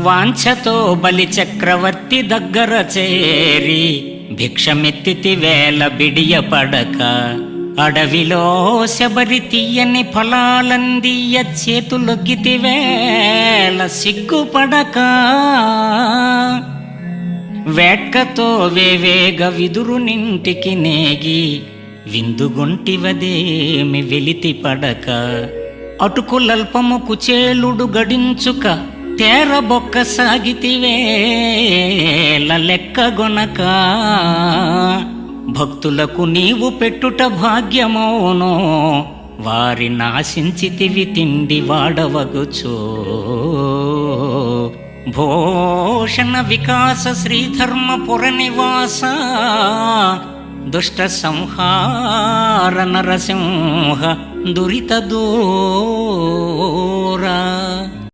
వాంఛతో బలి చక్రవర్తి దగ్గర చేరి భిక్షమెత్తితి వేల బిడియ పడక. అడవిలో శబరి తీయని ఫలాలందియ చేతులొగ్గితి వేల సిగ్గుపడక. వేట్కతో వేవేగ విదురు నింటికి నేగి విందుగొంటివదేమి వెలితి పడక. అటుకులల్పము కుచేలుడు గడించుక తేర బొక్క సాగితివేల లెక్కగొనక భక్తులకు నీవు పెట్టుట భాగ్యమౌనో వారి నాశించితివి తిండి వాడవగుచో. భూషణ వికాస శ్రీధర్మపుర నివాస దుష్ట సంహార నరసింహ దురిత దో.